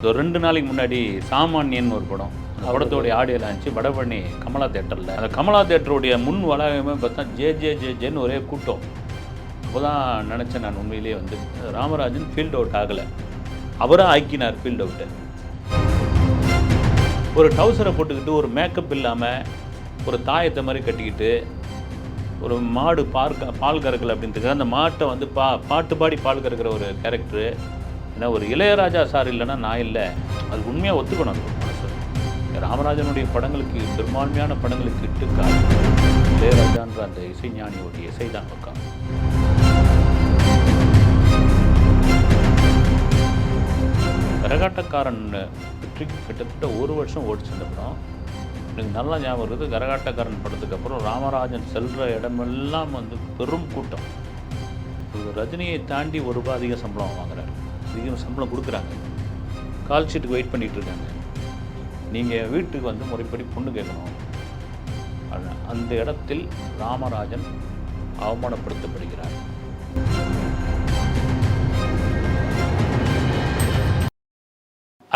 ஒரு ரெண்டு நாளைக்கு முன்னாடி சாமானியன் ஒரு படம். அந்த படத்தோடைய ஆடியோ லான்ச்சு வடபழனி கமலா தேட்டரில் அந்த கமலா தேட்டருடைய முன் வளாகமே பார்த்தா ஜே ஜே ஜே ஜேன்னு ஒரே கூட்டம். அப்போ தான் நினச்சேன் நான் உண்மையிலேயே வந்து ராமராஜன் ஃபீல்ட் அவுட் ஆகலை. அவராக ஆக்கினார் ஃபீல்ட் அவுட்டை ஒரு டவுசரை போட்டுக்கிட்டு ஒரு மேக்கப் இல்லாமல் ஒரு தாயத்தை மாதிரி கட்டிக்கிட்டு ஒரு மாடு பார்க்க பால் கறக்கல அப்படின்ட்டு அந்த மாட்டை வந்து பா பாட்டு பாடி பால் கறக்கிற ஒரு கேரக்டரு ஏன்னா ஒரு இளையராஜா சார் இல்லைன்னா நான் இல்லை. அது உண்மையாக ஒத்துக்கணும் அது ராமராஜனுடைய படங்களுக்கு பெரும்பான்மையான படங்களுக்கு இட்டு காரணம் இளையராஜான்ற அந்த இசைஞானியோடைய இசை தான் பக்கம். கரகாட்டக்காரன் வெற்றிக்கு கிட்டத்தட்ட ஒரு வருஷம் ஓடிச்சு அந்த படம். எனக்கு நல்லா ஞாபகம் இருக்குது கரகாட்டக்காரன் படத்துக்கு அப்புறம் ராமராஜன் செல்கிற இடமெல்லாம் வந்து பெரும் கூட்டம். ஒரு ரஜினியை தாண்டி ஒரு ரூபாய் அதிக சம்பளம் வாங்குறாரு. அதிக சம்பளம் கொடுக்குறாங்க. கால் ஷீட்டுக்கு வெயிட் பண்ணிட்டு இருக்காங்க நீங்கள் வீட்டுக்கு வந்து முறைப்படி பொண்ணு கேட்கணும். அந்த இடத்தில் ராமராஜன் அவமானப்படுத்தப்படுகிறார்.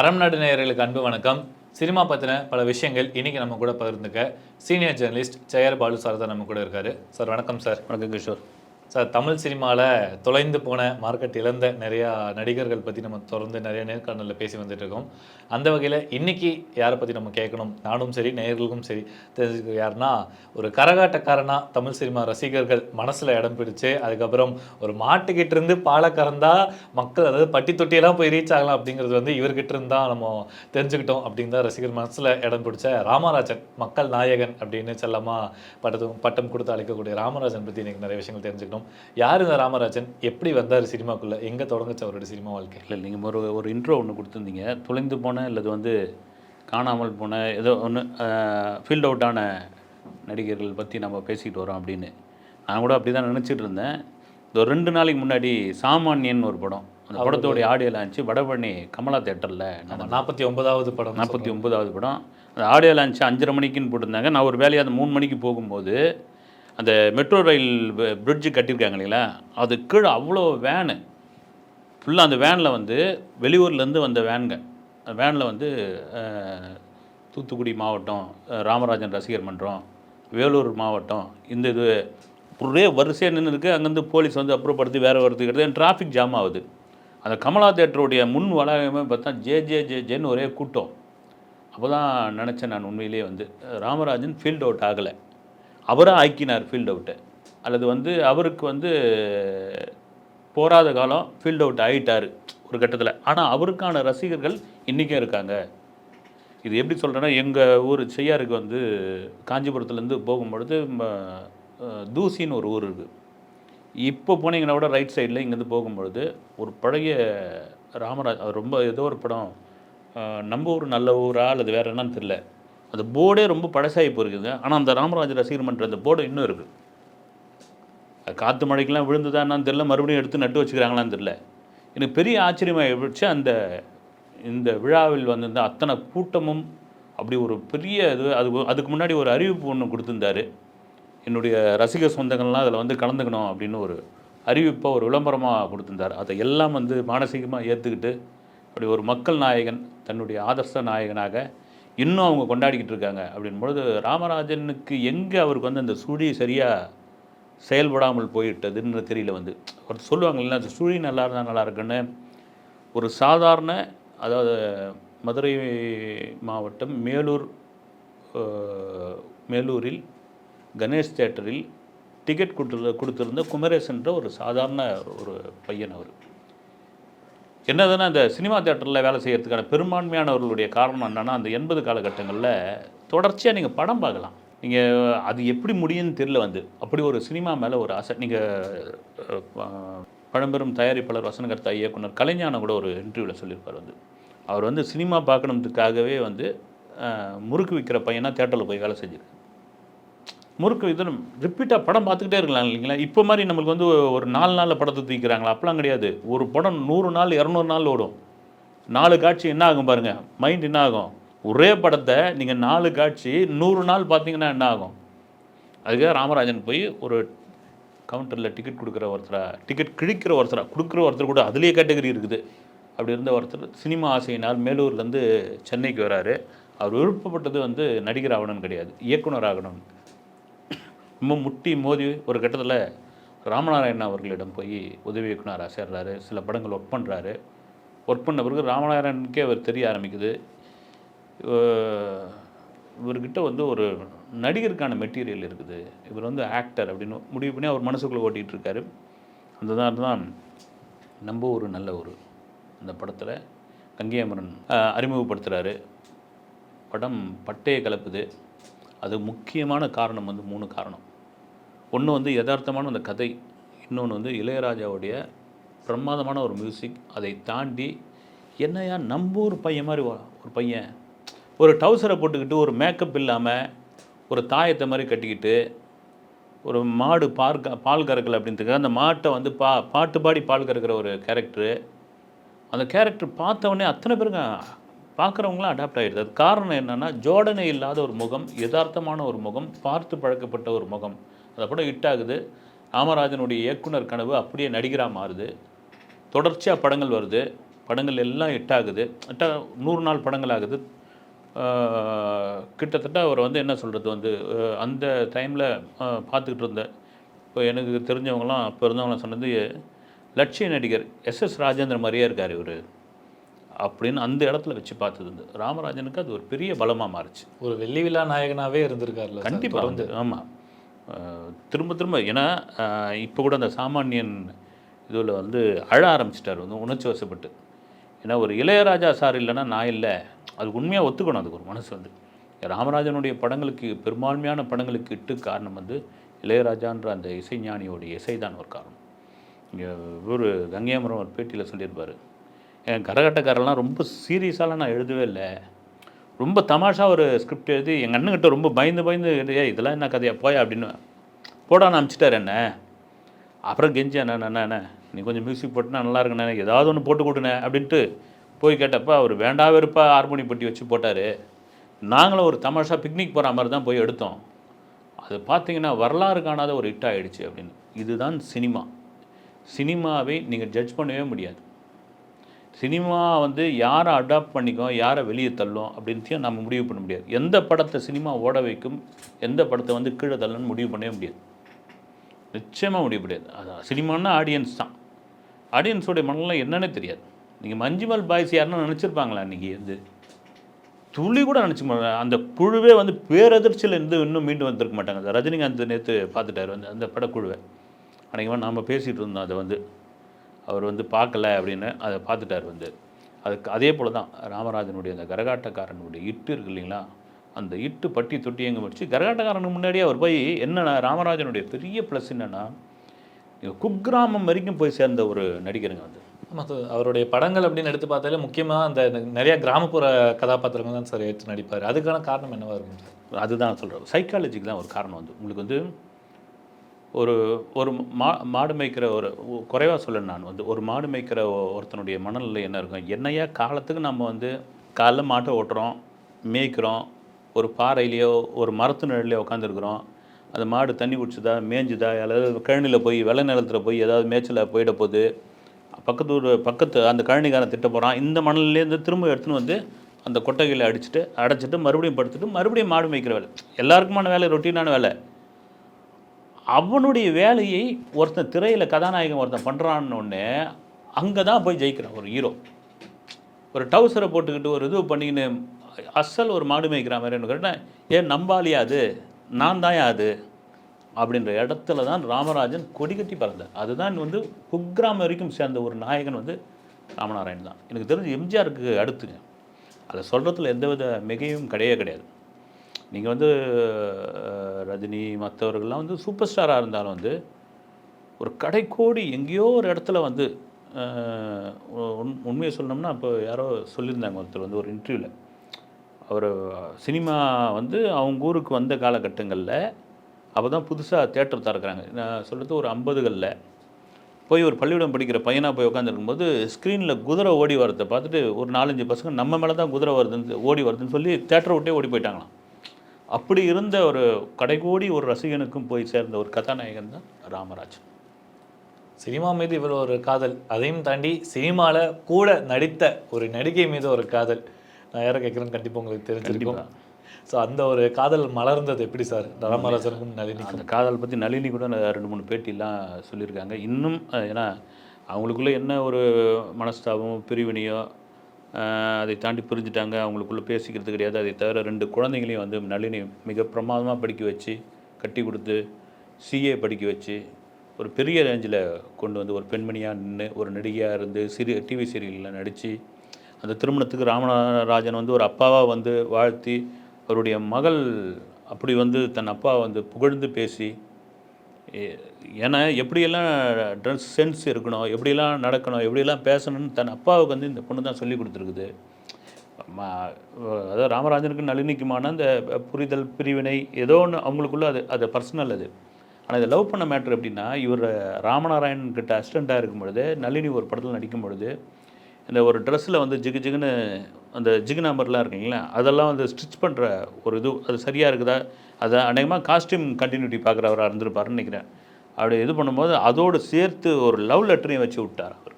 அறம் நாடு நேயர்களுக்கு அன்பு வணக்கம். சினிமா பற்றின பல விஷயங்கள் இன்னைக்கு நம்ம கூட பகிர்ந்துக்க senior journalist Jayar Balu sir தான் நம்ம கூட இருக்காரு. சார் வணக்கம் சார். வணக்கம் கிஷோர். சார் தமிழ் சினிமாவில் தொலைந்து போன மார்க்கெட் இழந்த நிறையா நடிகர்கள் பற்றி நம்ம தொடர்ந்து நிறைய நேர்காணலில் பேசி வந்துட்டு இருக்கோம். அந்த வகையில் இன்றைக்கி யாரை பற்றி நம்ம கேட்கணும்? நானும் சரி நேயர்களுக்கும் சரி தெரிஞ்சுக்க யாருன்னா ஒரு கரகாட்டக்காரனா தமிழ் சினிமா ரசிகர்கள் மனசில் இடம் பிடிச்சு அதுக்கப்புறம் ஒரு மாட்டுக்கிட்ட இருந்து பாலை கறந்தா மக்கள் அதாவது பட்டி தொட்டியெல்லாம் போய் ரீச் ஆகலாம் அப்படிங்கிறது வந்து இவர்கிட்ட இருந்து தான் நம்ம தெரிஞ்சுக்கிட்டோம் அப்படின்னு தான் ரசிகர் மனசில் இடம் பிடிச்ச ராமராஜன் மக்கள் நாயகன் அப்படின்னு செல்லமாக பட்டம் பட்டம் கொடுத்து அழைக்கக்கூடிய ராமராஜன் பற்றி இன்றைக்கி நிறைய விஷயங்கள் தெரிஞ்சுக்கணும் யார் இந்த ராமராஜன்? எப்படி வந்தார் சினிமாக்குள்ளே? எங்கே தொடங்குச்சு அவரோட சினிமா வாழ்க்கை? இல்லை நீங்கள் ஒரு ஒரு இன்ட்ரோ ஒன்று கொடுத்துருந்தீங்க. தொலைந்து போன அல்லது வந்து காணாமல் போன ஏதோ ஒன்று ஃபீல்ட் அவுட்டான நடிகர்கள் பற்றி நம்ம பேசிக்கிட்டு வரோம் அப்படின்னு. நான் கூட அப்படி தான் நினச்சிட்டு இருந்தேன். இந்த ஒரு ரெண்டு நாளைக்கு முன்னாடி சாமானியன் ஒரு படம். அந்த படத்தோடைய ஆடியோ லான்ச்சு வடபழனி கமலா தேட்டரில் நாற்பத்தி ஒன்பதாவது படம். நாற்பத்தி ஒன்பதாவது படம். அந்த ஆடியோ லான்ச்சு அஞ்சரை மணிக்குன்னு போட்டிருந்தாங்க. நான் ஒரு வேலையாக அந்த மூணு மணிக்கு போகும்போது அந்த மெட்ரோ ரயில் பிரிட்ஜு கட்டியிருக்காங்க இல்லைங்களா? அது கீழே அவ்வளோ வேனு ஃபுல்லாக அந்த வேனில் வந்து வெளியூர்லேருந்து வந்த வேனுங்க அந்த வேனில் வந்து தூத்துக்குடி மாவட்டம் ராமராஜன் ரசிகர் மன்றம் வேலூர் மாவட்டம் இந்த இது ஒரே வரிசையாக நின்று இருக்குது அங்கேருந்து போலீஸ் வந்து அப்புறப்படுத்தி வேறு வரதுக்கு டிராஃபிக் ஜாம் ஆகுது. அந்த கமலா தேட்டருடைய முன் வளாகமே பார்த்தா ஜே ஜே ஜே ஜேன்னு ஒரே கூட்டம். அப்போ தான் நினச்சேன் நான் உண்மையிலேயே வந்து. ராமராஜன் ஃபீல்ட் அவுட் ஆகலை. அவராக ஆக்கினார் ஃபீல்ட் அவுட்டை அல்லது வந்து அவருக்கு வந்து போராத காலம் ஃபீல்ட் அவுட் ஆகிட்டார் ஒரு கட்டத்தில். ஆனால் அவருக்கான ரசிகர்கள் இன்றைக்கும் இருக்காங்க. இது எப்படி சொல்கிறேன்னா எங்கள் ஊர் செய்யாருக்கு வந்து காஞ்சிபுரத்துலேருந்து போகும்பொழுது ம, தூசின்னு ஒரு ஊர் இருக்குது இப்போ போனீங்கன்னா கூட ரைட் சைடில் இங்கேருந்து போகும்பொழுது ஒரு பழைய ராமராஜ் ரொம்ப ஏதோ ஒரு படம் நம்ம ஊர் நல்ல ஊரா அல்லது வேறு என்னன்னு தெரில அந்த போர்டே ரொம்ப பழசாகி போயிருக்குது ஆனால் அந்த ராமராஜ ரசிகர் மன்ற அந்த போர்டு இன்னும் இருக்குது அது காற்று மழைக்கெல்லாம் விழுந்துதா என்னன்னு தெரில மறுபடியும் எடுத்து நட்டு வச்சுக்கிறாங்களான்னு தெரில எனக்கு பெரிய ஆச்சரியமாக போச்சு அந்த இந்த விழாவில் வந்திருந்த அத்தனை கூட்டமும் அப்படி ஒரு பெரிய இது அது அதுக்கு முன்னாடி ஒரு அறிவிப்பு ஒன்று கொடுத்துருந்தாரு. என்னுடைய ரசிகர் சொந்தங்கள்லாம் அதில் வந்து கலந்துக்கணும் அப்படின்னு ஒரு அறிவிப்பை ஒரு விளம்பரமாக கொடுத்துருந்தார். அதை எல்லாம் வந்து மானசீகமாக ஏற்றுக்கிட்டு அப்படி ஒரு மக்கள் நாயகன் தன்னுடைய ஆதர்ச நாயகனாக இன்னும் அவங்க கொண்டாடிக்கிட்டு இருக்காங்க. அப்படின்பொழுது ராமராஜனுக்கு எங்கே அவருக்கு வந்து அந்த சுழி சரியாக செயல்படாமல் போயிட்டதுன்னு தெரியல வந்து. ஒருத்தர் சொல்லுவாங்க அந்த சுழி நல்லா இருந்தால் நல்லா இருக்குன்னு. ஒரு சாதாரண அதாவது மதுரை மாவட்டம் மேலூர் மேலூரில் கணேஷ் தேட்டரில் டிக்கெட் கொடுத்து கொடுத்துருந்த குமரேசன்ற ஒரு சாதாரண ஒரு பையன் அவர். என்னதுன்னா இந்த சினிமா தேட்டரில் வேலை செய்கிறதுக்கான பெரும்பான்மையானவர்களுடைய காரணம் என்னென்னா அந்த எண்பது காலகட்டங்களில் தொடர்ச்சியாக நீங்கள் படம் பார்க்கலாம். நீங்கள் அது எப்படி முடியும்னு தெரியல வந்து. அப்படி ஒரு சினிமா மேலே ஒரு ஆசை. நீங்கள் பழம்பெரும் தயாரிப்பாளர் வசனகர்த்தா இயக்குனர் கலைஞானம் கூட ஒரு இன்டர்வியூவில் சொல்லியிருப்பார் வந்து. அவர் வந்து சினிமா பார்க்கணுன்றதுக்காகவே வந்து முறுக்கு விற்கிற பையனாக தேட்டரில் போய் வேலை செஞ்சிருக்கு முறுக்கு இது ரிப்பீட்டாக படம் பார்த்துக்கிட்டே இருக்கலாம் இல்லைங்களா? இப்போ மாதிரி நம்மளுக்கு வந்து ஒரு நாலு நாளில் படத்தை தூக்கிறாங்களா? அப்பெல்லாம் கிடையாது. ஒரு படம் நூறு நாள் இரநூறு நாள் ஓடும். நாலு காட்சி என்ன ஆகும் பாருங்கள் மைண்ட் என்ன ஆகும்? ஒரே படத்தை நீங்கள் நாலு காட்சி நூறு நாள் பார்த்தீங்கன்னா என்ன ஆகும்? அதுக்காக ராமராஜன் போய் ஒரு கவுண்டரில் டிக்கெட் கொடுக்குற ஒருத்தராக டிக்கெட் கிழிக்கிற ஒருத்தராக கொடுக்குற ஒருத்தர் கூட அதுலேயே கேட்டகரி இருக்குது. அப்படி இருந்த ஒருத்தர் சினிமா ஆசையினால் மேலூர்லேருந்து சென்னைக்கு வராரு. அவர் விருப்பப்பட்டது வந்து நடிகர் ஆகணும்னு கிடையாது. இயக்குனர் ஆகணும்னு ரொம்ப முட்டி மோதி ஒரு கட்டத்தில் ராமநாராயணன் அவர்களிடம் போய் உதவி இயக்குனராக சேர்றாரு. சில படங்கள் ஒர்க் பண்ணுறாரு ஒர்க் பண்ண பிறகு ராமநாராயணனுக்கே அவர் தெரிய ஆரம்பிக்குது. இவர்கிட்ட வந்து ஒரு நடிகருக்கான மெட்டீரியல் இருக்குது. இவர் வந்து ஆக்டர் அப்படின்னு முடிவு பண்ணி அவர் மனசுக்குள்ளே ஓட்டிகிட்டு இருக்காரு. அந்த தான் தான் நம்ம ஒரு நல்ல ஒரு அந்த படத்தில் கங்கையமரன் அறிமுகப்படுத்துகிறாரு படம் பட்டையை கலப்புது. அது முக்கியமான காரணம் வந்து மூணு காரணம். ஒன்று வந்து யதார்த்தமான அந்த கதை இன்னொன்று வந்து இளையராஜாவுடைய பிரமாதமான ஒரு மியூசிக் அதை தாண்டி என்னையா நம்ம ஒரு பையன் மாதிரி ஒரு பையன் ஒரு டவுசரை போட்டுக்கிட்டு ஒரு மேக்கப் இல்லாமல் ஒரு தாயத்தை மாதிரி கட்டிக்கிட்டு ஒரு மாடு பால் பால் கறக்கல அப்படின்ட்டு அந்த மாட்டை வந்து பா பாட்டு பாடி பால் கறக்கிற ஒரு கேரக்டரு அந்த கேரக்டர் பார்த்தவொடனே அத்தனை பேருங்க பார்க்குறவங்களாம் அடாப்ட் ஆகிடுது அது காரணம் என்னென்னா ஜோடனை இல்லாத ஒரு முகம் யதார்த்தமான ஒரு முகம் பார்த்து பழக்கப்பட்ட ஒரு முகம். அந்த படம் ஹிட் ஆகுது ராமராஜனுடைய இயக்குனர் கனவு அப்படியே நடிகராக மாறுது. தொடர்ச்சியாக படங்கள் வருது. படங்கள் எல்லாம் ஹிட் ஆகுது ஹிட்டா நூறு நாள் படங்கள் ஆகுது கிட்டத்தட்ட அவர் வந்து என்ன சொல்கிறது வந்து அந்த டைமில் பார்த்துக்கிட்டு இருந்தேன் இப்போ எனக்கு தெரிஞ்சவங்களாம் அப்போ இருந்தவங்களாம் சொன்னது லட்சிய நடிகர் எஸ் எஸ் ராஜேந்திர மாதிரியே இருக்கார் இவர். அப்படின்னு அந்த இடத்துல வச்சு பார்த்தது ராமராஜனுக்கு அது ஒரு பெரிய பலமாக மாறுச்சு. ஒரு வெள்ளி விழா நாயகனாவே இருந்திருக்காருல்ல சார். கண்டிப்பாக வந்து ஆமாம் திரும்ப திரும்ப ஏன்னா இப்போ கூட அந்த சாமானியன் இதில் வந்து அழ ஆரம்பிச்சிட்டார் வந்து உணர்ச்சி வசப்பட்டு. ஏன்னா ஒரு இளையராஜா சார் இல்லைன்னா நான் இல்லை. அது உண்மையாக ஒத்துக்கணும் அதுக்கு ஒரு மனசு வந்து. ராமராஜனுடைய படங்களுக்கு பெரும்பான்மையான படங்களுக்கு இட்டு காரணம் வந்து இளையராஜான்ற அந்த இசைஞானியோடைய இசைதான் ஒரு காரணம். இங்கே இவர் கங்கையாமரம் ஒரு பேட்டியில் சொல்லியிருப்பார். என் கரகட்டக்காரெல்லாம் ரொம்ப சீரியஸாலாம் நான் எழுதவே இல்லை. ரொம்ப தமாஷாக ஒரு ஸ்கிரிப்ட் எழுதி எங்கள் அண்ணன்கிட்ட ரொம்ப பயந்து பயந்து ஏ இதெல்லாம் என்ன கதையா? போயா அப்படின்னு. போடான்னு அமிச்சிட்டார் என்ன? அப்புறம் கெஞ்சி அண்ணா அண்ணா நீ கொஞ்சம் மியூசிக் போட்டுனா நல்லா இருக்குண்ணே ஏதாவது ஒன்று போட்டு கொடுண்ணே அப்படின்ட்டு போய் கேட்டப்போ அவர் வேண்டா வெறுப்பா ஹார்மோனி பட்டி வச்சு போட்டார். நாங்களும் ஒரு தமாஷா பிக்னிக் போகிற மாதிரி தான் போய் எடுத்தோம். அது பார்த்தீங்கன்னா வரலாறு காணாத ஒரு ஹிட் ஆகிடுச்சு அப்படின்னு. இதுதான் சினிமா. சினிமாவை நீங்கள் ஜட்ஜ் பண்ணவே முடியாது. சினிமா வந்து யாரை அடாப்ட் பண்ணிக்கும் யாரை வெளியே தள்ளும் அப்படின்ட்டு நம்ம முடிவு பண்ண முடியாது. எந்த படத்தை சினிமா ஓட வைக்கும் எந்த படத்தை வந்து கீழே தள்ளணும்னு முடிவு பண்ணவே முடியாது. நிச்சயமாக முடிவு முடியாது. அதான் சினிமானா ஆடியன்ஸ் தான். ஆடியன்ஸோடைய மனலாம் என்னன்னே தெரியாது. நீங்கள் மஞ்சுமல் பாய்ஸ் யாருன்னு நினச்சிருப்பாங்களா இன்றைக்கி வந்து துளி கூட நினச்சி அந்த குழுவே வந்து பேரதிர்ச்சியில் இருந்து இன்னும் மீண்டு வந்திருக்க மாட்டாங்க. அந்த ரஜினிகாந்த் நேற்று பார்த்துட்டாரு வந்து அந்த படக்குழுவை. அன்றைக்கி நாம் பேசிகிட்டு இருந்தோம் அதை வந்து. அவர் வந்து பார்க்கல அப்படின்னு அதை பார்த்துட்டார் வந்து. அதுக்கு அதே போல் தான் ராமராஜனுடைய அந்த கரகாட்டக்காரனுடைய இட்டு இருக்கு இல்லைங்களா? அந்த இட்டு பட்டி தொட்டி எங்கே வச்சு கரகாட்டக்காரனுக்கு முன்னாடியே அவர் போய் என்னன்னா ராமராஜனுடைய பெரிய ப்ளஸ் என்னென்னா குக்கிராமம் வரைக்கும் போய் சேர்ந்த ஒரு நடிகருங்க வந்து. ஆமா சார் அவருடைய படங்கள் அப்படின்னு எடுத்து பார்த்தாலே முக்கியமாக அந்த நிறைய கிராமப்புற கதாபாத்திரங்கள் தான் சார் ஏற்று நடிப்பார். அதுக்கான காரணம் என்னவா இருக்கும் அதுதான் சொல்கிறேன் சைக்காலஜிக்கு தான் ஒரு காரணம் வந்து. உங்களுக்கு வந்து ஒரு ஒரு மா மாடு மேய்க்கிற ஒரு குறைவாக சொல்ல நான் வந்து. ஒரு மாடு மேய்க்கிற ஒருத்தனுடைய மனநிலை என்ன இருக்கும்? என்னையா காலத்துக்கு நம்ம வந்து காலைல மாட்டை ஓட்டுறோம் மேய்க்கிறோம் ஒரு பாறையிலையோ ஒரு மரத்து நிழலையோ உட்காந்துருக்குறோம் அந்த மாடு தண்ணி குடிச்சுதா மேய்ஞ்சுதா அல்லது கழனியில் போய் வெள்ளை நிலத்தில் போய் ஏதாவது மேய்ச்சல போயிட போகுது. பக்கத்து ஊர் பக்கத்து அந்த கழனிக்காரன் திட்ட போகிறான் இந்த மணல்லேருந்து திரும்ப எடுத்துன்னு வந்து அந்த கொட்டகையில் அடிச்சுட்டு அடைச்சிட்டு மறுபடியும் படுத்துட்டு மறுபடியும் மாடு மேய்க்கிற வேலை. எல்லாருக்குமான வேலை ரொட்டீனான வேலை. அவனுடைய வேலையை ஒருத்தன் திரையில் கதாநாயகன் ஒருத்தன் பண்ணுறான்னு ஒன்று அங்கே தான் போய் ஜெயிக்கிறான். ஒரு ஹீரோ ஒரு டவுசரை போட்டுக்கிட்டு ஒரு இது பண்ணிக்கின்னு அசல் ஒரு மாடு மேய்க்கிற மாதிரி கேட்டேன் ஏன் நம்பாலியா அது? நான் தான் அது? அப்படின்ற இடத்துல தான் ராமராஜன் கொடி கட்டி பறந்தார். அதுதான் வந்து குக்கிராமம் வரைக்கும் சேர்ந்த ஒரு நாயகன் வந்து ராமநாராயணன் தான். எனக்கு தெரிஞ்சு எம்ஜிஆருக்கு அடுத்துங்க. அதை சொல்கிறதுல எந்தவித மிகையும் கிடையவே கிடையாது. நீங்கள் வந்து ரஜினி மற்றவர்கள்லாம் வந்து சூப்பர் ஸ்டாராக இருந்தாலும் வந்து ஒரு கடைக்கோடி எங்கேயோ ஒரு இடத்துல வந்து உண் உண்மையை சொல்லணும்னா இப்போ யாரோ சொல்லியிருந்தாங்க ஒருத்தர் வந்து ஒரு இன்டர்வியூவில் அவர் சினிமா வந்து அவங்க ஊருக்கு வந்த காலகட்டங்களில் அப்போ தான் புதுசாக தேட்டர் திறக்கிறாங்க. நான் சொல்கிறது ஒரு ஐம்பதுகளில். போய் ஒரு பள்ளியிடம் படிக்கிற பையனாக போய் உட்காந்துருக்கும்போது ஸ்க்ரீனில் குதிரை ஓடி வரதை பார்த்துட்டு ஒரு நாலஞ்சு பசங்க நம்ம மேலே தான் குதிரை வருதுன்னு ஓடி வருதுன்னு சொல்லி தேட்டரை விட்டே ஓடி போயிட்டாங்களாம். அப்படி இருந்த ஒரு கடைகோடி ஒரு ரசிகனுக்கும் போய் சேர்ந்த ஒரு கதாநாயகன் தான் ராமராஜ் சினிமா மீது இவ்வளோ ஒரு காதல் அதையும் தாண்டி சினிமாவில் கூட நடித்த ஒரு நடிகை மீது ஒரு காதல். நான் யாரை கேட்குறேன்னு கண்டிப்பாக உங்களுக்கு தெரிஞ்சிருக்கும். ஸோ அந்த ஒரு காதல் மலர்ந்தது எப்படி சார்? ராமராஜனுக்கும் நளினிக்கும். அந்த காதல் பற்றி நளினி கூட ரெண்டு மூணு பேட்டிலாம் சொல்லியிருக்காங்க. இன்னும் ஏன்னா அவங்களுக்குள்ள என்ன ஒரு மனஸ்தாபமோ பிரிவினையோ அதை தாண்டி பிரிஞ்சுட்டாங்க. அவங்களுக்குள்ளே பேசிக்கிறது கிடையாது. அதை தவிர ரெண்டு குழந்தைங்களையும் வந்து நளினி மிக பிரமாதமாக படிக்க வச்சு கட்டி கொடுத்து சிஏ படிக்க வச்சு ஒரு பெரிய ரேஞ்சில் கொண்டு வந்து ஒரு பெண்மணியாக நின்று ஒரு நடிகையாக இருந்து சிறு டிவி சீரியலில் நடித்து அந்த திருமணத்துக்கு ராமநாதராஜன் வந்து ஒரு அப்பாவாக வந்து வாழ்த்தி அவருடைய மகள் அப்படி வந்து தன் அப்பா வந்து புகழ்ந்து பேசி ஏ- ஏன்னா எப்படியெல்லாம் ட்ரெஸ் சென்ஸ் இருக்கணும் எப்படியெல்லாம் நடக்கணும் எப்படியெல்லாம் பேசணும்னு தன் அப்பாவுக்கு வந்து இந்த பொண்ணு தான் சொல்லி கொடுத்துருக்குது. அதாவது ராமராஜனுக்கு நளினிக்குமான அந்த புரிதல் பிரிவினை ஏதோ ஒன்று அவங்களுக்குள்ள அது அது பர்சனல் அது. ஆனால் இதை லவ் பண்ண மேட்ரு எப்படின்னா இவர் ராமநாராயணன் கிட்ட அசிஸ்டண்ட்டாக இருக்கும் பொழுது நளினி ஒரு படத்தில் நடிக்கும் பொழுது இந்த ஒரு ட்ரெஸ்ஸில் வந்து ஜிகு ஜிகுன்னு அந்த ஜிகு நம்பர்லாம் இருக்குங்களா அதெல்லாம் வந்து ஸ்டிச் பண்ணுற ஒரு இது அது சரியாக இருக்குதா? அது அநேகமாக காஸ்டியூம் கண்டினியூட்டி பார்க்குறவராக இருந்திருப்பாருன்னு நினைக்கிறேன். அப்படி இது பண்ணும்போது அதோடு சேர்த்து ஒரு லவ் லெட்டரையும் வச்சு விட்டார் அவர்.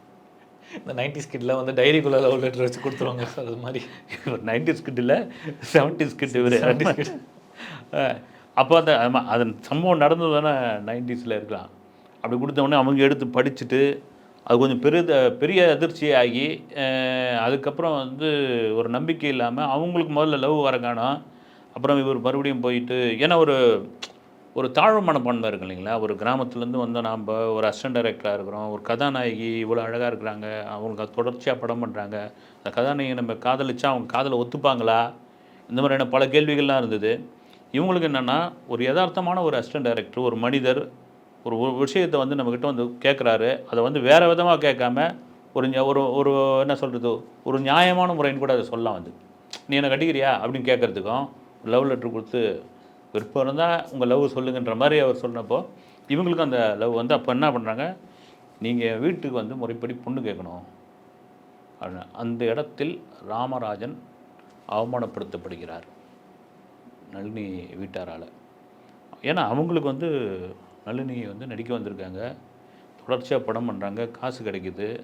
இந்த நைன்டி ஸ்கிட்ல வந்து டைரிக்குள்ள லவ் லெட்டர் வச்சு கொடுத்துருவாங்க அது மாதிரி. இவர் நைன்டி ஸ்கிட் இல்லை செவன்டி ஸ்கிட் இவர். அப்போ அந்த அதன் சம்பவம் நடந்தது தானே நைன்டிஸில் இருக்கலாம். அப்படி கொடுத்த உடனே அவங்க எடுத்து படிச்சுட்டு அது கொஞ்சம் பெரிய பெரிய அதிர்ச்சி ஆகி அதுக்கப்புறம் வந்து ஒரு நம்பிக்கை இல்லாமல் அவங்களுக்கு முதல்ல லவ் வர காணோம். அப்புறம் இவர் மறுபடியும் போயிட்டு ஏன்னா ஒரு ஒரு தாழ்வு மனப்பான்மை இருக்கு இல்லைங்களா? ஒரு கிராமத்துலேருந்து வந்து நாம் ஒரு அசிஸ்டன்ட் டைரக்டராக இருக்கிறோம் ஒரு கதாநாயகி இவ்வளோ அழகாக இருக்கிறாங்க அவங்களுக்கு தொடர்ச்சியாக படம் பண்ணுறாங்க அந்த கதாநாயகி நம்ம காதலிச்சா அவங்க காதலை ஒத்துப்பாங்களா? இந்த மாதிரியான பல கேள்விகள்லாம் இருந்தது. இவங்களுக்கு என்னென்னா ஒரு யதார்த்தமான ஒரு அசிஸ்டன்ட் டைரக்டர் ஒரு மனிதர் ஒரு ஒரு விஷயத்தை வந்து நம்மக்கிட்ட வந்து கேட்குறாரு அதை வந்து வேறு விதமாக கேட்காம ஒரு ஒரு ஒரு என்ன சொல்கிறது ஒரு நியாயமான முறைன்னு கூட அதை சொல்லலாம் வந்து நீ என்னை கட்டிக்கிறியா? அப்படின்னு கேட்குறதுக்கும் லவ் லெட்ரு கொடுத்து விருப்பம் இருந்தால் உங்கள் லவ் சொல்லுங்கன்ற மாதிரி அவர் சொன்னப்போ இவங்களுக்கு அந்த லவ் வந்து அப்போ என்ன பண்ணுறாங்க நீங்கள் வீட்டுக்கு வந்து முறைப்படி பொண்ணு கேட்கணும். அப்படின்னு. அந்த இடத்தில் ராமராஜன் அவமானப்படுத்தப்படுகிறார். நளினி வீட்டாரால். ஏன்னா அவங்களுக்கு வந்து நளினி வந்து நடிக்க வந்திருக்காங்க. தொடர்ச்சியாக படம் பண்ணுறாங்க காசு கிடைக்குது.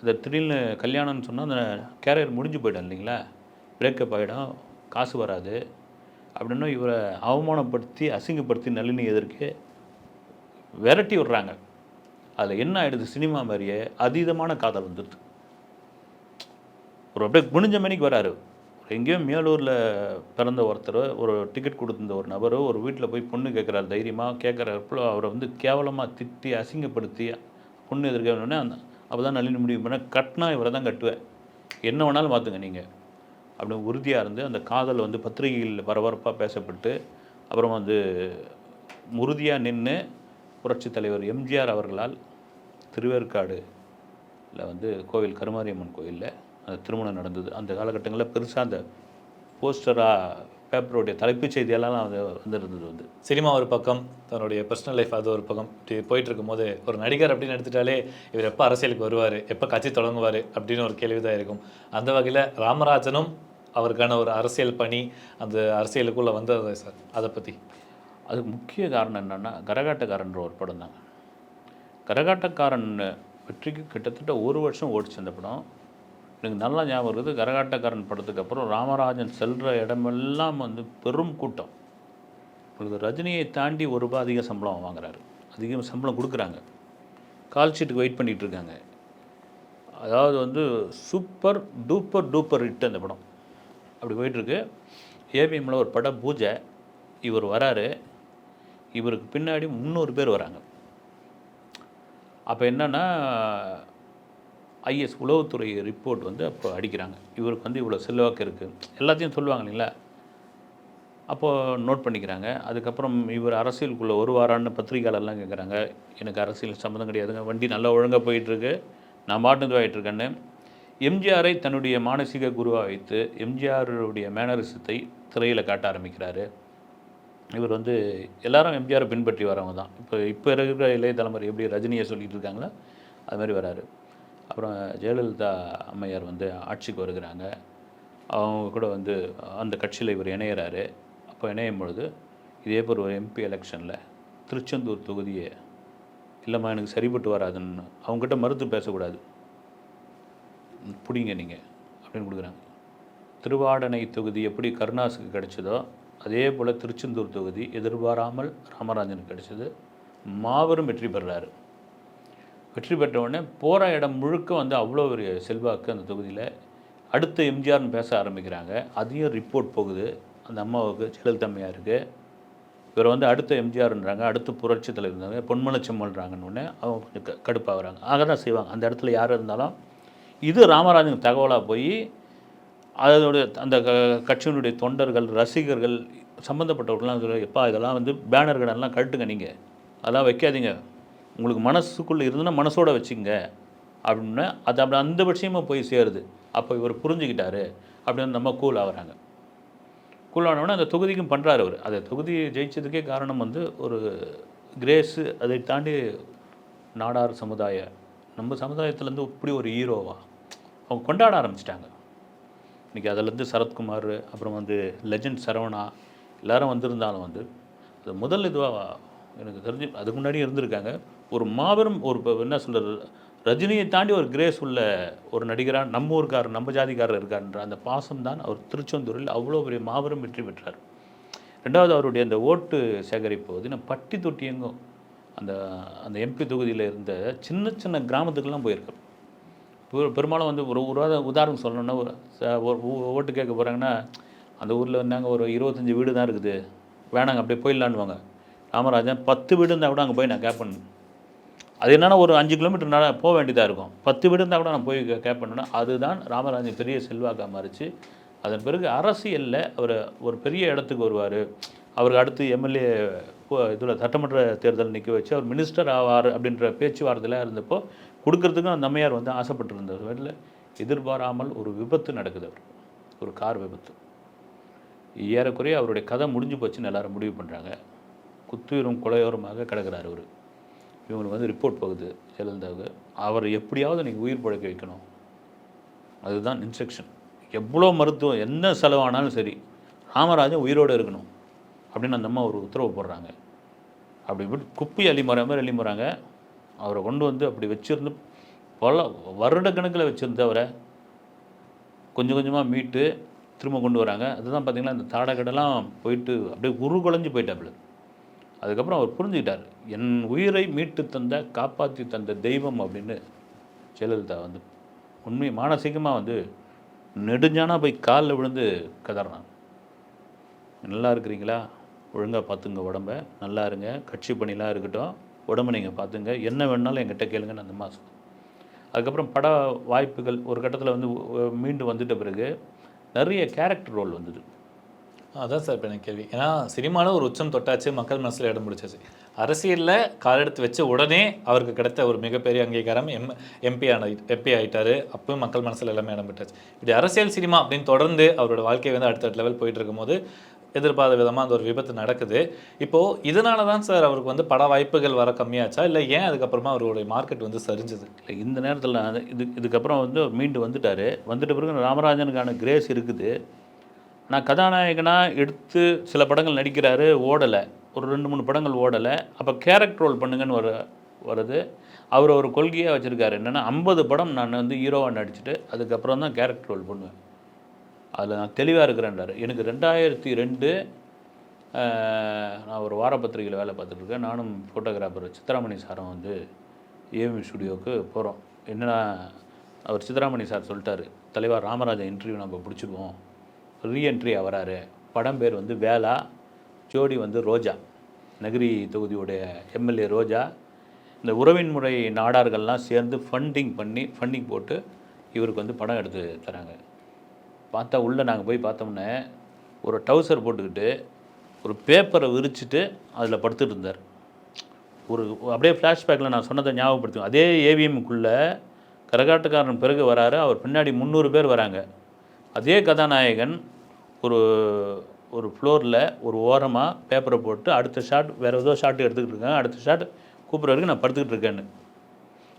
அந்த திடீர்னு கல்யாணம்னு சொன்னால் அந்த கேரியர் முடிஞ்சு போயிடும் இல்லைங்களா? பிரேக்கப் ஆகிடும் காசு வராது. அப்படின்னா இவரை அவமானப்படுத்தி அசிங்கப்படுத்தி நளினி எதிர்க்கு விரட்டி விடுறாங்க. அதில் என்ன ஆகிடுது சினிமா மாதிரியே அதீதமான காதல் வந்துடுது. ஒரு அப்படியே குனிஞ்ச மணிக்கு வராரு. ஒரு எங்கேயோ மேலூரில் பிறந்த ஒருத்தர் ஒரு டிக்கெட் கொடுத்திருந்த ஒரு நபர் ஒரு வீட்டில் போய் பொண்ணு கேட்குறாரு தைரியமாக கேட்குறப்போ அவரை வந்து கேவலமாக திட்டி அசிங்கப்படுத்தி பொண்ணு எதிர்க்கணுன்னே அந்த அப்போ தான் நளினி முடிவு பண்ண கட்டினா இவரை தான் கட்டுவேன். என்ன வேணாலும் பார்த்துங்க நீங்கள் அப்படின்னு உறுதியாக இருந்து அந்த காதல் வந்து பத்திரிகையில் பரபரப்பாக பேசப்பட்டு அப்புறம் வந்து உறுதியாக நின்று புரட்சித் தலைவர் எம்ஜிஆர் அவர்களால் திருவேற்காடுல வந்து கோவில் கருமாரியம்மன் கோயிலில் அந்த திருமணம் நடந்தது. அந்த காலகட்டங்களில் பெருசாக அந்த போஸ்டராக பேப்பருடைய தலைப்புச் செய்தியெல்லாம் வந்து வந்திருந்தது வந்து. சினிமா ஒரு பக்கம் தன்னுடைய பர்சனல் லைஃப் அது ஒரு பக்கம். இப்படி போயிட்டு இருக்கும்போது ஒரு நடிகர் அப்படின்னு எடுத்துட்டாலே இவர் எப்போ அரசியலுக்கு வருவார் எப்போ கட்சி தொடங்குவார் அப்படின்னு ஒரு கேள்வி தான் இருக்கும். அந்த வகையில் ராமராஜனும் அவருக்கான ஒரு அரசியல் பணி அந்த அரசியலுக்குள்ளே வந்தது சார் அதை பற்றி அதுக்கு முக்கிய காரணம் என்னென்னா கரகாட்டக்காரன்ற ஒரு படம் தாங்க. கரகாட்டக்காரன் வெற்றிக்கு கிட்டத்தட்ட ஒரு வருஷம் ஓடிச்சு அந்த படம். எனக்கு நல்லா ஞாபகம் இருக்குது கரகாட்டக்காரன் படத்துக்கு அப்புறம் ராமராஜன் செல்கிற இடமெல்லாம் வந்து பெரும் கூட்டம். உங்களுக்கு ரஜினியை தாண்டி ஒரு ரூபாய் அதிக சம்பளம் வாங்குறாரு. அதிக சம்பளம் கொடுக்குறாங்க. கால் ஷீட்டுக்கு வெயிட் பண்ணிகிட்டு இருக்காங்க. அதாவது வந்து சூப்பர் டூப்பர் டூப்பர் ஹிட் அந்த படம். அப்படி போயிட்டுருக்கு. ஏபிஎம்மில் ஒரு பட பூஜை. இவர் வராரு. இவருக்கு பின்னாடி முந்நூறு பேர் வராங்க. அப்போ என்னென்னா ஐஎஸ் உளவுத்துறை ரிப்போர்ட் வந்து அப்போ அடிக்கிறாங்க. இவருக்கு வந்து இவ்வளோ செல்வாக்கு இருக்குது எல்லாத்தையும் சொல்லுவாங்க இல்லைங்களா? அப்போது நோட் பண்ணிக்கிறாங்க. அதுக்கப்புறம் இவர் அரசியலுக்குள்ளே ஒரு வாரான்னு பத்திரிகையாளர்லாம் கேட்குறாங்க எனக்கு அரசியல் சம்மந்தம் கிடையாதுங்க. வண்டி நல்லா ஒழுங்காக போயிட்டுருக்கு. நான் மாட்டு ஆகிட்டுருக்கேன்னு எம்ஜிஆரை தன்னுடைய மானசீக குருவாக வைத்து எம்ஜிஆருடைய மேனரிசத்தை திரையில் காட்ட ஆரம்பிக்கிறாரு. இவர் வந்து எல்லாரும் எம்ஜிஆரை பின்பற்றி வரவங்க தான். இப்போ இப்போ இருக்கிற இளைய தலைமுறை எப்படி ரஜினியை சொல்லிட்டு இருக்காங்களோ அது மாதிரி வராரு. அப்புறம் ஜெயலலிதா அம்மையார் வந்து ஆட்சிக்கு வருகிறாங்க. அவங்க கூட வந்து அந்த கட்சியில் இவர் இணையிறாரு. அப்போ இணையும் பொழுது இதே போல் ஒரு எம்பி எலெக்ஷனில் திருச்செந்தூர் தொகுதியை இல்லைம்மா எனக்கு சரிப்பட்டு வராதுன்னு அவங்ககிட்ட மறுத்து பேசக்கூடாது. பிடிங்க நீங்கள் அப்படின்னு கொடுக்குறாங்க. திருவாடனை தொகுதி எப்படி கருணாசுக்கு கிடைச்சதோ அதே போல் திருச்செந்தூர் தொகுதி எதிர்பாராமல் ராமராஜனுக்கு கிடைச்சது. மாபெரும் வெற்றி பெறுறாரு வெற்றி பெற்றவுடனே போகிற இடம் முழுக்க வந்து அவ்வளோ ஒரு செல்வாக்கு அந்த தொகுதியில். அடுத்த எம்ஜிஆர்னு பேச ஆரம்பிக்கிறாங்க. அதையும் ரிப்போர்ட் போகுது. அந்த அம்மாவுக்கு ஜெயலலிதம்மையாருக்கு இவர் வந்து அடுத்த எம்ஜிஆர்ன்றாங்க. அடுத்த புரட்சி தலைவர் இருந்தாங்க. பொன்மலச்சம்மல்றாங்கன்னு உடனே அவங்க கொஞ்சம் க கடுப்பாகிறாங்க. ஆக தான் செய்வாங்க. அந்த இடத்துல யார் இருந்தாலும் இது ராமராஜனுக்கு தகவலாக போய் அதனுடைய அந்த க கட்சியினுடைய தொண்டர்கள் ரசிகர்கள் சம்மந்தப்பட்டவர்கள்லாம் எப்பா இதெல்லாம் வந்து பேனர்கள் எல்லாம் கழட்டுங்க நீங்கள் அதெல்லாம் வைக்காதீங்க. உங்களுக்கு மனசுக்குள்ளே இருந்ததுன்னா மனசோட வச்சுங்க அப்படின்னு அது அப்படி அந்த விஷயமா போய் சேருது. அப்போ இவர் புரிஞ்சுக்கிட்டாரு. அப்படின்னு நம்ம கூல் ஆகுறாங்க. கூல் ஆனவுடனே அந்த தொகுதிக்கும் பண்ணுறாரு அவர். அந்த தொகுதி ஜெயிச்சதுக்கே காரணம் வந்து ஒரு கிரேஸு அதை தாண்டி நாடார் சமுதாய. நம்ம சமுதாயத்துலேருந்து இப்படி ஒரு ஹீரோவா அவங்க கொண்டாட ஆரம்பிச்சிட்டாங்க. இன்றைக்கி அதிலேருந்து சரத்குமார் அப்புறம் வந்து லெஜண்ட் சரவணா எல்லாரும் வந்திருந்தாலும் வந்து அது முதல் இதுவாக எனக்கு தெரிஞ்சு அதுக்கு முன்னாடி இருந்திருக்காங்க. ஒரு மாபெரும் ஒரு இப்போ என்ன சொல்கிறது ரஜினியை தாண்டி ஒரு கிரேஸ் உள்ள ஒரு நடிகராக நம்ம ஊருக்காரர் நம்ம ஜாதிக்காரர் இருக்கார்ன்ற அந்த பாசம் தான் அவர் திருச்செந்தூரில் அவ்வளோ பெரிய மாபெரும் வெற்றி பெற்றார். ரெண்டாவது அவருடைய அந்த ஓட்டு சேகரிப்பு வந்து நான் பட்டி தொட்டி எங்கும் அந்த அந்த எம்பி தொகுதியில் இருந்த சின்ன சின்ன கிராமத்துக்கெல்லாம் போயிருக்கேன் பெரும்பாலும் வந்து ஒரு ஒரு உதாரணம் சொல்லணுன்னா சொல்லணும்னா ஒரு ச- ஓட்டு கேட்க போகிறாங்கன்னா அந்த ஊரில் வந்தாங்க ஒரு இருபத்தஞ்சி வீடு தான் இருக்குது. வேணாங்க அப்படியே போயிடலான்னுவாங்க. ராமராஜன் பத்து வீடு இருந்தால் கூட அங்கே போய் நான் கேப் கேட்பேன் அது என்னென்னா ஒரு அஞ்சு கிலோமீட்டர் நட போக வேண்டியதாக இருக்கும். பத்து வீடு இருந்தால் கூட நான் போய் கே- கேப் பண்ணேன்னா அதுதான் ராமராஜன் பெரிய செல்வாக்காக மாறிச்சு. அதன் பிறகு அரசியலில் அவர் ஒரு பெரிய இடத்துக்கு வருவார். அவருக்கு அடுத்து எம்எல்ஏ இதில் சட்டமன்ற தேர்தல் நிற்க வச்சு அவர் மினிஸ்டர் ஆவார் அப்படின்ற பேச்சுவார்த்தையில் இருந்தப்போ கொடுக்கறதுக்கும் அந்த அம்மையார் வந்து ஆசைப்பட்டிருந்தார். வீட்டில் எதிர்பாராமல் ஒரு விபத்து நடக்குது அவர். ஒரு கார் விபத்து. ஏறக்குறைய அவருடைய கதை முடிஞ்சு போச்சுன்னு எல்லாரும் முடிவு பண்ணுறாங்க குத்துயிரும் கொலையோரமாக கிடக்கிறார் அவர். இவங்களுக்கு வந்து ரிப்போர்ட் போகுது ஜெயலலிதாவுக்கு. அவர் எப்படியாவது நீங்கள் உயிர் பழக்க வைக்கணும். அதுதான் இன்ஸ்ட்ரக்ஷன் எவ்வளோ மருத்துவம் என்ன செலவானாலும் சரி ராமராஜன் உயிரோடு இருக்கணும் அப்படின்னு அந்த அம்மா ஒரு உத்தரவு போடுறாங்க. அப்படி விட்டு குப்பி அள்ளி மாதிரி அள்ளி அவரை கொண்டு வந்து அப்படி வச்சிருந்து பல வருடக்கணக்கில் வச்சுருந்து அவரை கொஞ்சம் கொஞ்சமாக மீட்டு திரும்ப கொண்டு வராங்க. அதுதான் பார்த்திங்கன்னா இந்த தாடகடெல்லாம் போயிட்டு அப்படியே உரு குழஞ்சி போயிட்டாப்புல. அதுக்கப்புறம் அவர் புரிஞ்சுக்கிட்டார் என் உயிரை மீட்டு தந்த காப்பாற்றி தந்த தெய்வம் அப்படின்னு ஜெயலலிதா வந்து உண்மை மானசீகமாக வந்து நெடுஞ்சானா போய் காலில் விழுந்து கதறான். நல்லா இருக்கிறீங்களா? ஒழுங்காக பார்த்துங்க உடம்ப. நல்லா இருங்க. கட்சி பணிலாம் இருக்கட்டும். உடம்பு நீங்கள் பார்த்துங்க. என்ன வேணாலும் என்கிட்ட கேளுங்கன்னு அந்த மாதம் அதுக்கப்புறம் பட வாய்ப்புகள் ஒரு கட்டத்தில் வந்து மீண்டு வந்துட்ட பிறகு நிறைய கேரக்டர் ரோல் வந்தது. அதான் சார் இப்போ எனக்கு கேள்வி. ஏன்னா சினிமாவில் ஒரு உச்சம் தொட்டாச்சு மக்கள் மனசில் இடம் பிடிச்சாச்சு. அரசியலில் காலெடுத்து வச்ச உடனே அவருக்கு கிடைத்த ஒரு மிகப்பெரிய அங்கீகாரம் எம் எம்பி ஆன எம்பி ஆகிட்டார் அப்பவும் மக்கள் மனசில் எல்லாமே இடம் பெற்றாச்சு. இப்படி அரசியல் சினிமா அப்படின்னு தொடர்ந்து அவரோட வாழ்க்கை வந்து அடுத்த லெவல் போயிட்டு இருக்கும்போது எதிர்பார்த்த விதமாக அந்த ஒரு விபத்து நடக்குது. இப்போது இதனால தான் சார் அவருக்கு வந்து பட வாய்ப்புகள் வர கம்மியாச்சா? இல்லை ஏன் அதுக்கப்புறமா அவருடைய மார்க்கெட் வந்து சரிஞ்சுது? இல்லை இந்த நேரத்தில் இது இதுக்கப்புறம் வந்து மீண்டு வந்துட்டார். வந்துட்ட பிறகு ராமராஜனுக்கான கிரேஸ் இருக்குது. ஆனால் கதாநாயகனாக எடுத்து சில படங்கள் நடிக்கிறாரு ஓடலை. ஒரு ரெண்டு மூணு படங்கள் ஓடலை. அப்போ கேரக்டர் ரோல் பண்ணுங்கன்னு வர வருது. அவர் ஒரு கொள்கையாக வச்சுருக்காரு. என்னென்னா ஐம்பது படம் நான் வந்து ஹீரோவாக நடிச்சுட்டு அதுக்கப்புறம் தான் கேரக்டர் ரோல் பண்ணுவேன். அதில் நான் தெளிவாக இருக்கிறேன்டாரு. எனக்கு ரெண்டாயிரத்தி ரெண்டு நான் ஒரு வார பத்திரிகையில் வேலை பார்த்துட்ருக்கேன். நானும் ஃபோட்டோகிராஃபர் சித்ராமணி சாரும் வந்து ஏஎம் ஸ்டுடியோவுக்கு போகிறோம் என்னன்னா அவர் சித்ராமணி சார் சொல்லிட்டாரு தலைவர் ராமராஜன் இன்டர்வியூ நம்ம பிடிச்சிடுவோம் ரீஎன்ட்ரி ஆகிறாரு படம் பேர் வந்து வேலா ஜோடி வந்து ரோஜா. நகரி தொகுதியுடைய எம்எல்ஏ ரோஜா. இந்த உறவின் முறை நாடார்கள்லாம் சேர்ந்து ஃபண்டிங் பண்ணி ஃபண்டிங் போட்டு இவருக்கு வந்து படம் எடுத்து தராங்க. பார்த்தா உள்ளே நாங்கள் போய் பார்த்தோம்னே ஒரு டவுசர் போட்டுக்கிட்டு ஒரு பேப்பரை விரிச்சிட்டு அதில் படுத்துட்டு இருந்தார். ஒரு அப்படியே ஃப்ளாஷ்பேக்கில் நான் சொன்னதை ஞாபகப்படுத்துவேன் அதே ஏவிஎம்குள்ளே கரகாட்டக்காரன் பிறகு வராரு. அவர் பின்னாடி முந்நூறு பேர் வராங்க. அதே கதாநாயகன் ஒரு ஒரு ஃப்ளோரில் ஒரு ஓரமாக பேப்பரை போட்டு அடுத்த ஷாட் வேறு ஏதோ ஷாட் எடுத்துக்கிட்டு இருக்கேன் அடுத்த ஷாட் கூப்பிட்ற வரைக்கும் நான் படுத்துக்கிட்டு இருக்கேன்னு.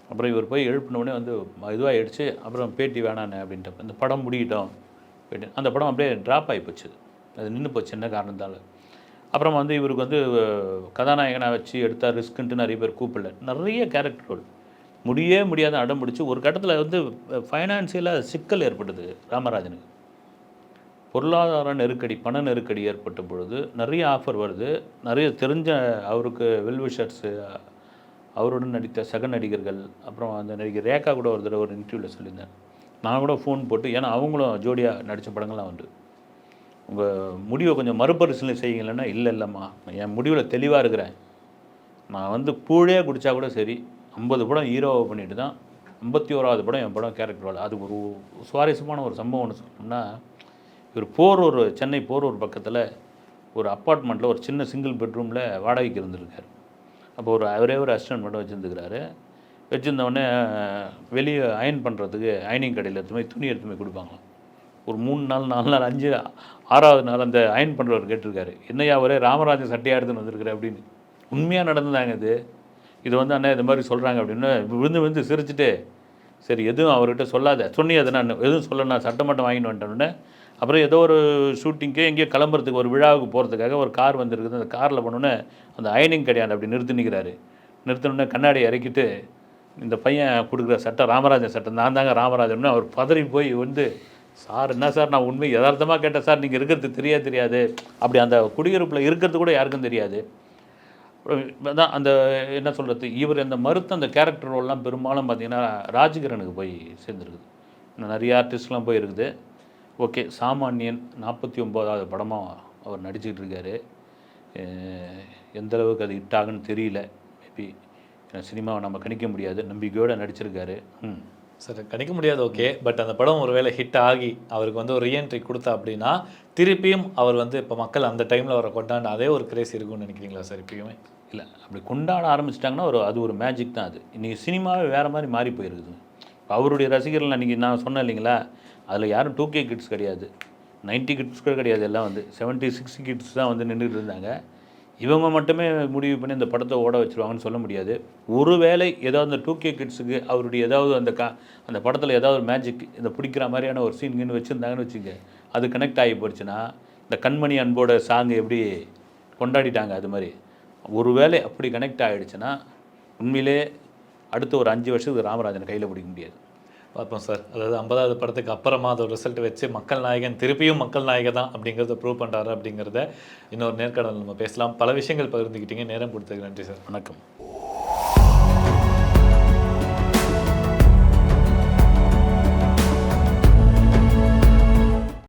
அப்புறம் இவர் போய் எழுப்பினோடனே வந்து இதுவாகிடுச்சு அப்புறம் பேட்டி வேணானே அப்படின்ட்டு. இந்த படம் முடிக்கிட்டோம் போயிட்டு அந்த படம் அப்படியே ட்ராப் ஆகி போச்சு. அது நின்று போச்சு என்ன காரணத்தால். அப்புறம் வந்து இவருக்கு வந்து கதாநாயகனாக வச்சு எடுத்தால் ரிஸ்க்குன்ட்டு நிறைய பேர் கூப்பிடல. நிறைய கேரக்டர் ரோல் முடியே முடியாத அடம் பிடிச்சி ஒரு கட்டத்தில் வந்து ஃபைனான்சியலாக சிக்கல் ஏற்பட்டது ராமராஜனுக்கு. பொருளாதார நெருக்கடி பண நெருக்கடி ஏற்பட்ட பொழுது நிறைய ஆஃபர் வருது. நிறைய தெரிஞ்ச அவருக்கு வெல்விஷர்ஸு அவருடன் நடித்த சக நடிகர்கள் அப்புறம் அந்த நடிகர் ரேகா கூட ஒரு தடவை ஒரு இன்டர்வியூவில் சொல்லியிருந்தேன் நான் கூட ஃபோன் போட்டு ஏன்னா அவங்களும் ஜோடியாக நடித்த படங்கள்லாம் உண்டு. உங்கள் முடிவை கொஞ்சம் மறுபரிசீலனை செய்யுங்களேன்னா இல்லை இல்லைம்மா. என் முடிவில் தெளிவாக இருக்கிறேன். நான் வந்து கூழே குடித்தா கூட சரி ஐம்பது படம் ஹீரோவை பண்ணிட்டு தான் ஐம்பத்தி ஓராவது படம் என் படம் கேரக்டர் வேலை அது ஒரு சுவாரஸ்யமான ஒரு சம்பவம் ஒன்று சொல்லணும்னா இவர் ஒரு சென்னை போர் ஒரு பக்கத்தில் ஒரு அப்பார்ட்மெண்ட்டில் ஒரு சின்ன சிங்கிள் பெட்ரூமில் வாடகைக்கு இருந்திருக்கார். அப்போ ஒரு அவரே ஒரு அசிஸ்டன்ட் மட்டும் வச்சுருந்துக்கிறாரு. வச்சுருந்தவொடனே வெளியே அயன் பண்ணுறதுக்கு அயனிங் கடையில் எடுத்து போய் துணி எடுத்து போய் கொடுப்பாங்களாம் ஒரு மூணு நாள் நாலு நாள் அஞ்சு ஆறாவது நாள் அந்த அயன் பண்ணுறவர் கேட்டிருக்காரு. என்னையா ஒரே ராமராஜன் சட்டையாக எடுத்துன்னு வந்திருக்கிற அப்படின்னு. உண்மையாக நடந்ததாங்க இது. இது வந்து அண்ணா இது மாதிரி சொல்கிறாங்க அப்படின்னு விழுந்து விழுந்து சிரிச்சுட்டு சரி எதுவும் அவர்கிட்ட சொல்லாத. சொன்னி நான் எதுவும் சொல்ல நான் சட்டம் மட்டும் வாங்கிட்டு வந்துட்டேன்னு அப்புறம் ஏதோ ஒரு ஷூட்டிங்க்கு எங்கேயோ கிளம்புறதுக்கு ஒரு விழாவுக்கு போகிறதுக்காக ஒரு கார் வந்திருக்குது. அந்த காரில் போனோன்னே அந்த அயனிங் கிடையாது அப்படி நிறுத்தி நிற்கிறாரு நிறுத்தினோடனே கண்ணாடி இறக்கிட்டு இந்த பையன் கொடுக்குற சட்டை ராமராஜன் சட்டை நான் தாங்க ராமராஜன் அவர் பதறி போய் வந்து சார் என்ன சார் நான் உண்மை யதார்த்தமாக கேட்டேன் சார் நீங்கள் இருக்கிறது தெரியாது தெரியாது. அப்படி அந்த குடியிருப்பில் இருக்கிறது கூட யாருக்கும் தெரியாது. தான் அந்த என்ன சொல்கிறது இவர் அந்த மறுத்த அந்த கேரக்டர் ரோல்லாம் பெரும்பாலும் பார்த்திங்கன்னா ராஜகிரனுக்கு போய் சேர்ந்துருக்குது. இன்னும் நிறைய ஆர்டிஸ்ட்லாம் போய் இருக்குது ஓகே சாமானியன் நாற்பத்தி ஒம்போதாவது படமாக அவர் நடிச்சிக்கிட்டு இருக்காரு. எந்தளவுக்கு அது ஹிட் ஆகுன்னு தெரியல. மேபி சினிமாவை நம்ம கணிக்க முடியாது நம்பிக்கையோடு நடிச்சிருக்காரு. ம். சார் கணிக்க முடியாது ஓகே. பட் அந்த படம் ஒருவேளை ஹிட் ஆகி அவருக்கு வந்து ஒரு ரீஎன்ட்ரி கொடுத்தா அப்படின்னா திருப்பியும் அவர் வந்து இப்போ மக்கள் அந்த டைமில் அவரை கொண்டாண்ட அதே ஒரு கிரேஸ் இருக்கும்னு நினைக்கிறீங்களா சார் இப்பயுமே? இல்லை அப்படி கொண்டாட ஆரம்பிச்சிட்டாங்கன்னா ஒரு அது ஒரு மேஜிக் தான் அது. இன்றைக்கி சினிமாவே வேறு மாதிரி மாறி போயிருக்குது. இப்போ அவருடைய ரசிகர்கள் அன்றைக்கி நான் சொன்னேன் இல்லைங்களா அதில் யாரும் டூ கே கிட்ஸ் கிடையாது. 90 கிட்ஸ் கூட கிடையாது எல்லாம் வந்து. 70 சிக்ஸ்டி கிட்ஸ் தான் வந்து நின்றுட்டு இருந்தாங்க. இவங்க மட்டுமே முடிவு பண்ணி இந்த படத்தை ஓட வச்சுருவாங்கன்னு சொல்ல முடியாது. ஒருவேளை ஏதாவது அந்த டூ கே கிட்ஸுக்கு அவருடைய ஏதாவது அந்த கா அந்த படத்தில் ஏதாவது ஒரு மேஜிக் இந்த பிடிக்கிற மாதிரியான ஒரு சீன் வச்சுருந்தாங்கன்னு வச்சுங்க அது கனெக்ட் ஆகி போச்சுன்னா இந்த கண்மணி அன்போட சாங் எப்படி கொண்டாடிட்டாங்க அது மாதிரி. ஒருவேளை அப்படி கனெக்ட் ஆகிடுச்சுன்னா உண்மையிலே அடுத்த ஒரு அஞ்சு வருஷத்துக்கு ராமராஜனை கையில் பிடிக்க முடியாது. பார்ப்போம் சார். அதாவது ஐம்பதாவது படத்துக்கு அப்புறமா அதோட ரிசல்ட் வச்சு மக்கள் நாயகன் திருப்பியும் மக்கள் நாயகன் தான் அப்படிங்கிறத ப்ரூவ் பண்ணுறாரு அப்படிங்கிறத இன்னொரு நேர்காணல் நம்ம பேசலாம். பல விஷயங்கள் பகிர்ந்துக்கிட்டீங்க நேரம் கொடுத்ததுக்கு நன்றி சார். வணக்கம்.